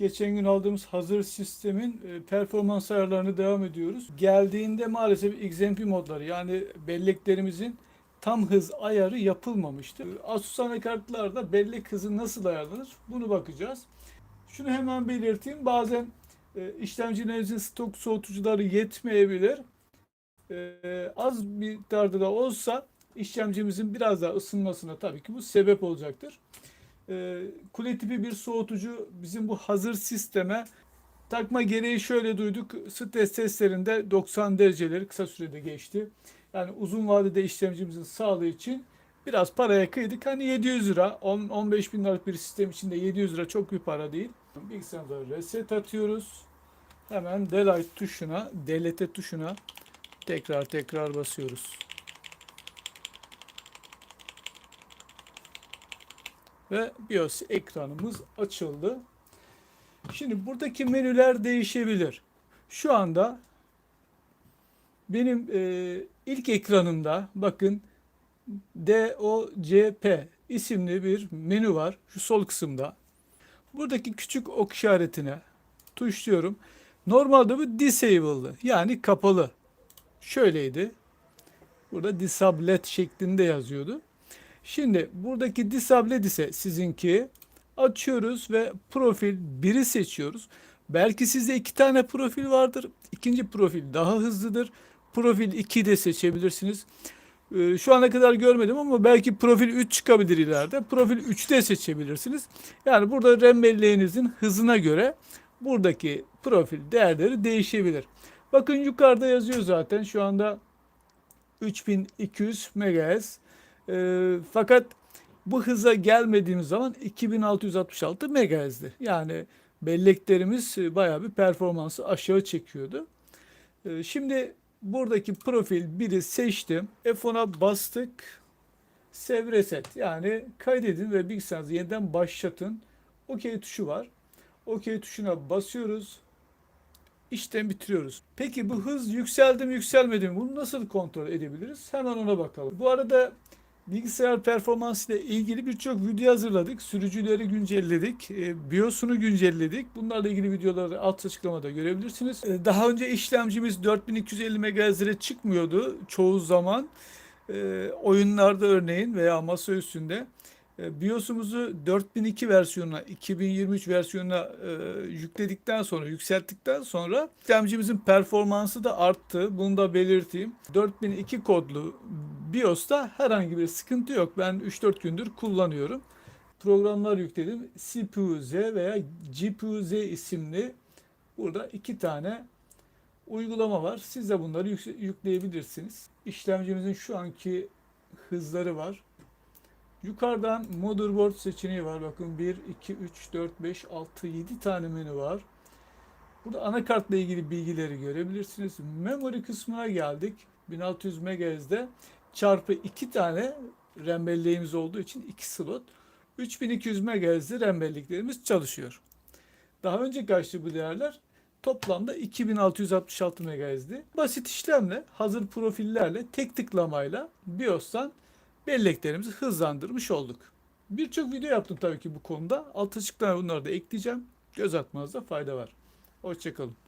Geçen gün aldığımız hazır sistemin e, performans ayarlarını devam ediyoruz. Geldiğinde maalesef XMP modları yani belleklerimizin tam hız ayarı yapılmamıştı. Asus anakartlarda bellek hızı nasıl ayarlanır bunu bakacağız. Şunu hemen belirteyim. Bazen e, işlemcilerinizin stok soğutucuları yetmeyebilir. E, az miktarda da olsa işlemcimizin biraz daha ısınmasına tabii ki bu sebep olacaktır. E, kule tipi bir soğutucu bizim bu hazır sisteme takma gereği şöyle duyduk. Stres testlerinde 90 dereceleri kısa sürede geçti. Yani uzun vadede işlemcimizin sağlığı için biraz paraya kıydık. Hani 700 lira, 10 15 bin liralık bir sistem içinde 700 lira çok bir para değil. Bilgisayarda reset atıyoruz. Hemen delete tuşuna, delete tuşuna tekrar tekrar basıyoruz. Ve BIOS ekranımız açıldı. Şimdi buradaki menüler değişebilir. Şu anda benim e, ilk ekranımda bakın DOCP isimli bir menü var. Şu sol kısımda. Buradaki küçük ok işaretine tuşluyorum. Normalde bu disabled'lı yani kapalı. Şöyleydi. Burada disabled şeklinde yazıyordu. Şimdi buradaki disabled ise sizinki açıyoruz ve profil 1'i seçiyoruz. Belki sizde iki tane profil vardır. İkinci profil daha hızlıdır. Profil 2 de seçebilirsiniz. Ee, Şu ana kadar görmedim ama belki profil 3 çıkabilir ileride. Profil 3 de seçebilirsiniz. Yani burada RAM belleğinizin hızına göre buradaki profil değerleri değişebilir. Bakın yukarıda yazıyor zaten şu anda 3200 MHz. Ee, fakat bu hıza gelmediğimiz zaman 2666 MHz'di. Yani belleklerimiz e, bayağı bir performansı aşağı çekiyordu. Ee, şimdi buradaki profil 1'i seçtim. F10'a bastık. Save reset yani kaydedin ve bilgisayarınızı yeniden başlatın. OK tuşu var. OK tuşuna basıyoruz. İşlem bitiriyoruz. Peki bu hız yükseldi mi yükselmedi mi? Bunu nasıl kontrol edebiliriz? Hemen ona bakalım. Bu arada bilgisayar performansı ile ilgili birçok video hazırladık. Sürücüleri güncelledik. E, BIOS'unu güncelledik. Bunlarla ilgili videoları alt açıklamada görebilirsiniz. E, Daha önce işlemcimiz 4250 MHz'lere çıkmıyordu çoğu zaman. E, oyunlarda örneğin veya masa üstünde. BIOS'umuzu 4002 versiyonuna, 2023 versiyonuna yükledikten sonra, yükselttikten sonra işlemcimizin performansı da arttı. Bunu da belirteyim. 4002 kodlu BIOS'ta herhangi bir sıkıntı yok. Ben 3-4 gündür kullanıyorum. Programlar yükledim. CPU-Z veya GPU-Z isimli burada iki tane uygulama var. Siz de bunları yük- yükleyebilirsiniz. İşlemcimizin şu anki hızları var. Yukarıdan motherboard seçeneği var. Bakın 1, 2, 3, 4, 5, 6, 7 tane menü var. Burada anakartla ilgili bilgileri görebilirsiniz. Memory kısmına geldik. 1600 MHz'de çarpı 2 tane RAM belleğimiz olduğu için 2 slot. 3200 MHz'de RAM belleklerimiz çalışıyor. Daha önce kaçtı bu değerler? Toplamda 2666 MHz'di. Basit işlemle, hazır profillerle, tek tıklamayla BIOS'tan belleklerimizi hızlandırmış olduk. Birçok video yaptım tabii ki bu konuda. Alt açıklamaya bunları da ekleyeceğim. Göz atmanızda fayda var. Hoşçakalın.